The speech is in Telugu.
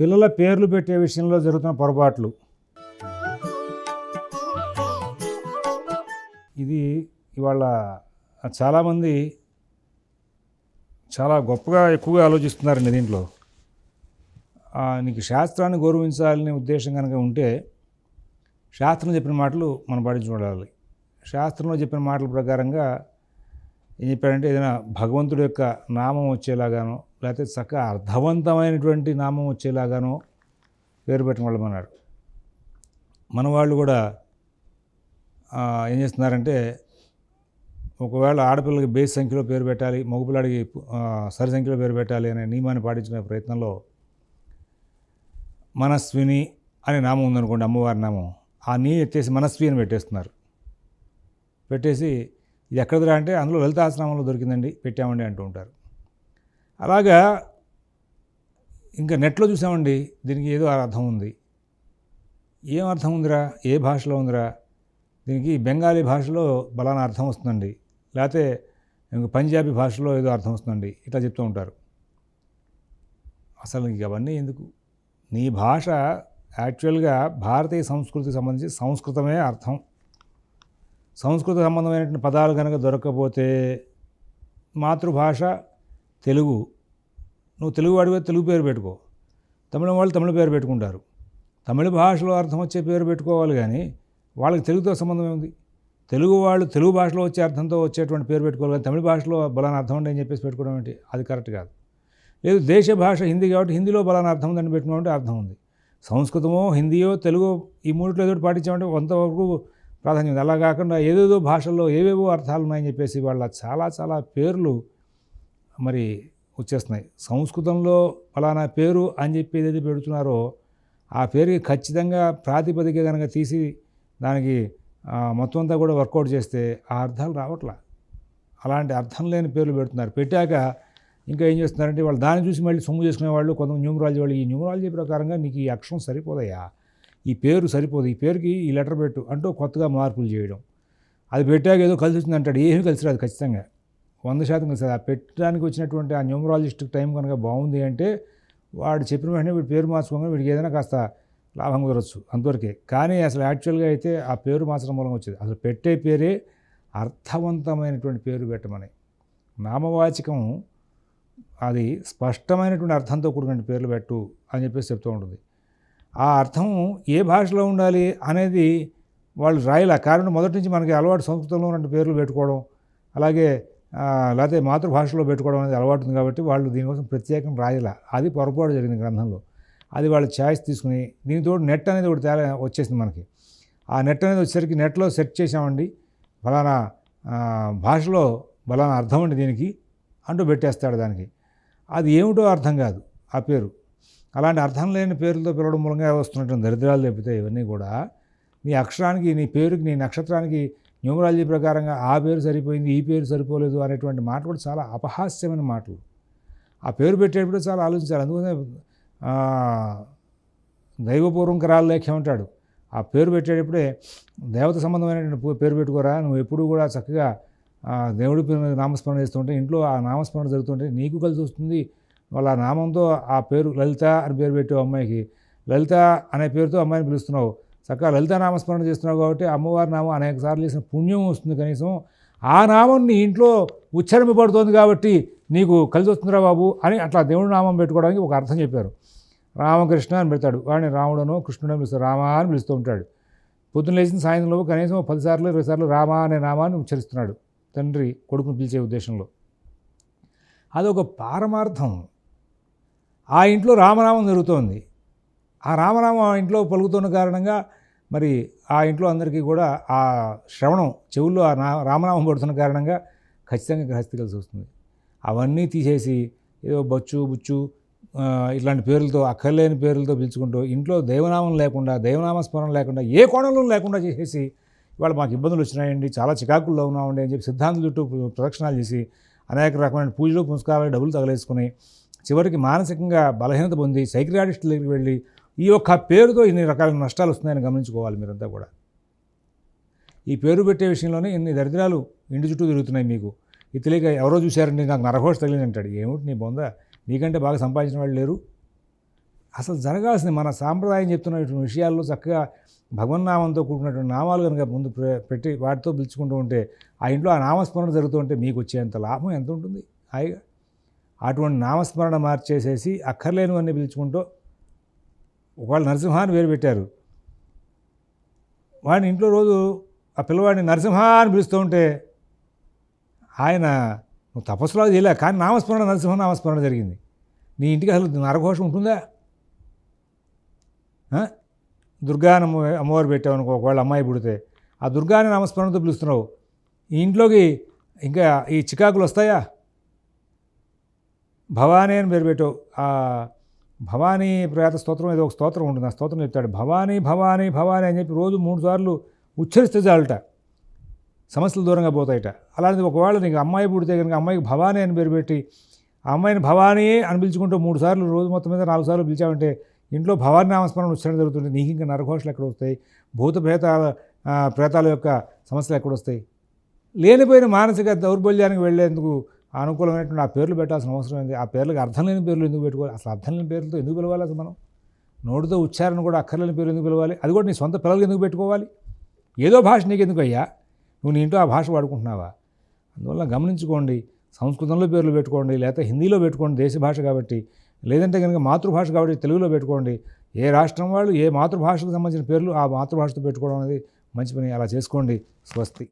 పిల్లల పేర్లు పెట్టే విషయంలో జరుగుతున్న పొరపాట్లు. ఇది ఇవాళ చాలామంది చాలా గొప్పగా ఎక్కువగా ఆలోచిస్తున్నారండి దీంట్లో. నీకు శాస్త్రాన్ని గౌరవించాలనే ఉద్దేశం కనుక ఉంటే శాస్త్రం చెప్పిన మాటలు మనం పాటించి ఉండాలి శాస్త్రంలో చెప్పిన మాటల ప్రకారంగా ఏం చెప్పారంటే ఏదైనా భగవంతుడి యొక్క నామం వచ్చేలాగానో లేకపోతే చక్కగా అర్థవంతమైనటువంటి నామం వచ్చేలాగానో పేరు పెట్టిన వాళ్ళు మన వాళ్ళు కూడా ఏం చేస్తున్నారంటే ఒకవేళ ఆడపిల్లకి బేస్ సంఖ్యలో పేరు పెట్టాలి మగపిల్లాడికి సరి సంఖ్యలో పేరు పెట్టాలి అనే నియమాన్ని పాటించిన ప్రయత్నంలో మనస్విని అనే నామం ఉందనుకోండి అమ్మవారి నామం. ఆ నీ ఎత్తేసి మనస్వి అని పెట్టేస్తున్నారు. పెట్టేసి ఇది ఎక్కడదిరా అంటే అందులో లలితాశ్రమంలో దొరికిందండి పెట్టామండి అంటూ ఉంటారు. అలాగా ఇంకా నెట్లో చూసామండి దీనికి ఏదో అర్థం ఉంది. ఏం అర్థం ఉందిరా? ఏ భాషలో ఉందిరా? దీనికి బెంగాలీ భాషలో బలానా అర్థం వస్తుందండి. లేకపోతే ఇంక పంజాబీ భాషలో ఏదో అర్థం వస్తుందండి. ఇట్లా చెప్తూ ఉంటారు. అసలు ఇంక అవన్నీ ఎందుకు? నీ భాష యాక్చువల్గా భారతీయ సంస్కృతికి సంబంధించి సంస్కృతమే అర్థం. సంస్కృత సంబంధమైనటువంటి పదాలు కనుక దొరకకపోతే మాతృభాష తెలుగు. నువ్వు తెలుగు వాడివే తెలుగు పేరు పెట్టుకో. తమిళం వాళ్ళు తమిళ పేరు పెట్టుకుంటారు. తమిళ భాషలో అర్థం వచ్చే పేరు పెట్టుకోవాలి కానీ వాళ్ళకి తెలుగుతో సంబంధం ఏముంది? తెలుగు వాళ్ళు తెలుగు భాషలో వచ్చే అర్థంతో వచ్చేటువంటి పేరు పెట్టుకోవాలి కానీ తమిళ భాషలో బలానా అర్థం ఉండే అని చెప్పేసి పెట్టుకోవడం ఏంటి? అది కరెక్ట్ కాదు. లేదు దేశ భాష హిందీ కాబట్టి హిందీలో బలాన అర్థం ఉందని పెట్టుకున్నామంటే అర్థం ఉంది. సంస్కృతమో హిందీయో తెలుగు ఈ మూడిట్లో ఏదో పాటించామంటే కొంతవరకు ప్రాధాన్యం ఉంది. అలా కాకుండా ఏదేదో భాషల్లో ఏవేవో అర్థాలు ఉన్నాయని చెప్పేసి వాళ్ళ చాలా చాలా పేర్లు మరి వచ్చేస్తున్నాయి. సంస్కృతంలో ఫలానా పేరు అని చెప్పి ఏదైతే పెడుతున్నారో ఆ పేరుకి ఖచ్చితంగా ప్రాతిపదిక కనుక తీసి దానికి మొత్తం అంతా కూడా వర్కౌట్ చేస్తే ఆ అర్థాలు రావట్లా. అలాంటి అర్థం లేని పేర్లు పెడుతున్నారు. పెట్టాక ఇంకా ఏం చేస్తున్నారంటే వాళ్ళు దాన్ని చూసి మళ్ళీ సొమ్ము చేసుకునే వాళ్ళు కొంత న్యూమరాలజీ వాళ్ళు ఈ న్యూమరాలజీ ప్రకారంగా నీకు ఈ అక్షరం సరిపోదయ్యా. ఈ పేరు సరిపోదు. ఈ పేరుకి ఈ లెటర్ పెట్టు అంటూ కొత్తగా మార్పులు చేయడం. అది పెట్టాక ఏదో కలిసి వచ్చింది అంటాడు. ఏమీ కలిసి రాదు ఖచ్చితంగా. వంద శాతం కలిసి ఆ పెట్టడానికి వచ్చినటువంటి ఆ న్యూమరాలజిస్ట్ టైం కనుక బాగుంది అంటే వాడు చెప్పిన వెంటనే వీడి పేరు మార్చుకోగానే వీడికి ఏదైనా కాస్త లాభం కుదరచ్చు అంతవరకే. కానీ అసలు యాక్చువల్గా అయితే ఆ పేరు మార్చడం మూలంగా వచ్చేది. అసలు పెట్టే పేరే అర్థవంతమైనటువంటి పేరు పెట్టమని. నామవాచకం అది స్పష్టమైనటువంటి అర్థంతో కూడిన పేర్లు పెట్టు అని చెప్పేసి చెప్తూ ఉంటుంది. ఆ అర్థం ఏ భాషలో ఉండాలి అనేది వాళ్ళు రాయలే? కారణం మొదటి నుంచి మనకి అలవాటు సంస్కృతంలో ఉన్న పేర్లు పెట్టుకోవడం అలాగే లేకపోతే మాతృభాషలో పెట్టుకోవడం అనేది అలవాటు ఉంది కాబట్టి వాళ్ళు దీనికోసం ప్రత్యేకంగా రాయలే. అది పొరపాటు జరిగింది గ్రంథంలో. అది వాళ్ళు ఛాయిస్ తీసుకుని దీనితో నెట్ అనేది ఒకటి తేలా వచ్చేసింది మనకి. ఆ నెట్ అనేది వచ్చేసరికి నెట్లో సెర్చ్ చేసామండి ఫలానా భాషలో ఫలానా అర్థం అండి దీనికి అంటూ పెట్టేస్తాడు దానికి. అది ఏమిటో అర్థం కాదు ఆ పేరు. అలాంటి అర్థం లేని పేర్లతో పిలవడం మూలంగా వస్తున్నటువంటి దరిద్రాలు లేపితే ఇవన్నీ కూడా నీ అక్షరానికి నీ పేరుకి నీ నక్షత్రానికి న్యూమరాలజీ ప్రకారంగా ఆ పేరు సరిపోయింది ఈ పేరు సరిపోలేదు అనేటువంటి మాట కూడా చాలా అపహాస్యమైన మాటలు. ఆ పేరు పెట్టేటప్పుడు చాలా ఆలోచించాలి. అందుకనే ఆ, దైవపూర్వం కరాల లేఖ్యం అంటాడు ఆ పేరు పెట్టేటప్పుడే దేవత సంబంధమైనటువంటి పేరు పెట్టుకోరా నువ్వు ఎప్పుడూ కూడా చక్కగా దేవుడి పేరు నామస్మరణ చేస్తుంటే ఇంట్లో ఆ నామస్మరణ జరుగుతుంటే నీకు కలిసి వస్తుంది. వాళ్ళ నామంతో ఆ పేరు లలిత అని పేరు పెట్టావు అమ్మాయికి. లలిత అనే పేరుతో అమ్మాయిని పిలుస్తున్నావు. చక్కగా లలిత నామస్మరణ చేస్తున్నావు కాబట్టి అమ్మవారి నామం అనేక సార్లు చేసిన పుణ్యం వస్తుంది కనీసం. ఆ నామం నీ ఇంట్లో ఉచ్చరింపబడుతోంది కాబట్టి నీకు కలిసి వస్తుందిరా బాబు అని అట్లా దేవుడి నామం పెట్టుకోవడానికి ఒక అర్థం చెప్పారు. రామకృష్ణ అని పెడతాడు. వాడిని రాముడను కృష్ణుడని పిలుస్తాడు రామ అని పిలుస్తూ ఉంటాడు. పొద్దున్న లేచిన సాయంత్రంలో కనీసం పదిసార్లు ఇరవై సార్లు రామ అనే నామాన్ని ఉచ్చరిస్తున్నాడు. తండ్రి కొడుకును పిలిచే ఉద్దేశంలో. అదొక పారమార్థం. ఆ ఇంట్లో రామనామం జరుగుతోంది. ఆ రామనామం ఆ ఇంట్లో పలుకుతున్న కారణంగా మరి ఆ ఇంట్లో అందరికీ కూడా ఆ శ్రవణం చెవుల్లో ఆ రామనామం పడుతున్న కారణంగా ఖచ్చితంగా గ్రహస్థి కలిసి వస్తుంది. అవన్నీ తీసేసి ఏదో బచ్చు బుచ్చు ఇలాంటి ఇట్లాంటి పేర్లతో అక్కర్లేని పేర్లతో పిలుచుకుంటూ ఇంట్లో దైవనామం లేకుండా దైవనామ స్మరణ లేకుండా ఏ కోణంలో లేకుండా చేసేసి ఇవాళ మాకు ఇబ్బందులు వచ్చినాయండి చాలా చికాకుల్లో ఉన్నామండి అని చెప్పి సిద్ధాంతులు చుట్టూ ప్రదక్షిణాలు చేసి అనేక రకమైన పూజలు పునస్కారాలు డబ్బులు తగలేసుకుని చివరికి మానసికంగా బలహీనత పొంది సైక్రియాటిస్ట్ దగ్గరికి వెళ్ళి ఈ యొక్క పేరుతో ఇన్ని రకాల నష్టాలు వస్తున్నాయని గమనించుకోవాలి మీరంతా కూడా. ఈ పేరు పెట్టే విషయంలోనే ఇన్ని దరిద్రాలు ఇంటి చుట్టూ తిరుగుతున్నాయి మీకు. ఇతలిగా ఎవరో చూశారండి నాకు నరఘోష తగిలింది అంటాడు. ఏమిటి నీ బొంద? నీకంటే బాగా సంపాదించిన వాళ్ళు లేరు? అసలు జరగాల్సింది మన సాంప్రదాయం చెప్తున్నటువంటి విషయాల్లో చక్కగా భగవన్నామంతో కూడుకున్నటువంటి నామాలు కనుక ముందు పెట్టి వాటితో పిలుచుకుంటూ ఉంటే ఆ ఇంట్లో ఆ నామస్మరణ జరుగుతూ ఉంటే మీకు వచ్చేంత లాభం ఎంత ఉంటుంది? హాయిగా. అటువంటి నామస్మరణ మార్చేసేసి అక్కర్లేనివన్నీ పిలుచుకుంటూ ఒకవేళ నరసింహాన్ని వేరు పెట్టారు. వాడిని ఇంట్లో రోజు ఆ పిల్లవాడిని నరసింహ అని పిలుస్తూ ఉంటే ఆయన నువ్వు తపస్సులాగా చేయలే కానీ నామస్మరణ నరసింహ నామస్మరణ జరిగింది. నీ ఇంటికి అసలు నరఘోషం ఉంటుందా? దుర్గాని అమ్మ అమ్మవారు పెట్టావు అనుకో ఒకవేళ అమ్మాయి పుడితే. ఆ దుర్గాని నామస్మరణతో పిలుస్తున్నావు. ఈ ఇంట్లోకి ఇంకా ఈ చికాకులు వస్తాయా? భవానీ అని పేరు పెట్టావు. భవానీ ప్రయాత స్తోత్రం ఏదో ఒక స్తోత్రం ఉంటుంది. ఆ స్తోత్రం చెప్తాడు భవానీ భవానీ భవానీ అని చెప్పి రోజు మూడు సార్లు ఉచ్చరిస్తే చాలుట. సమస్యలు దూరంగా పోతాయట. అలాంటిది ఒకవేళ నీకు అమ్మాయి పుడితే కనుక అమ్మాయికి భవానీ అని పేరు పెట్టి ఆ అమ్మాయిని భవానీ అని పిలుచుకుంటూ మూడు సార్లు రోజు మొత్తం మీద నాలుగు సార్లు పిలిచామంటే ఇంట్లో భవానీ నామస్మరణ ఉచ్చరణ జరుగుతుంది నీకు ఇంకా నరఘోషలు ఎక్కడ వస్తాయి? భూత ప్రేతాల ప్రేతాల యొక్క సమస్యలు ఎక్కడ వస్తాయి? లేనిపోయిన మానసిక దౌర్బల్యానికి వెళ్ళేందుకు అనుకూలమైనటువంటి ఆ పేర్లు పెట్టాల్సిన అవసరం ఏంది? ఆ పేర్లకు అర్థం లేని పేర్లు ఎందుకు పెట్టుకోవాలి? అసలు అర్థం లేని పేర్లతో ఎందుకు పిలవాలి అసలు మనం? నోటితో ఉచ్చారణ కూడా అక్కర్లేని పేర్లు ఎందుకు పిలవాలి? అది కూడా నీ సొంత పిల్లలకి ఎందుకు పెట్టుకోవాలి? ఏదో భాష నీకు ఎందుకు అయ్యా నువ్వు నీ ఇంట్లో ఆ భాష వాడుకుంటున్నావా? అందువల్ల గమనించుకోండి సంస్కృతంలో పేర్లు పెట్టుకోండి లేకపోతే హిందీలో పెట్టుకోండి దేశ భాష కాబట్టి లేదంటే కనుక మాతృభాష కాబట్టి తెలుగులో పెట్టుకోండి. ఏ రాష్ట్రం వాళ్ళు ఏ మాతృభాషకు సంబంధించిన పేర్లు ఆ మాతృభాషతో పెట్టుకోవడం అనేది మంచి పని. అలా చేసుకోండి. స్వస్తి.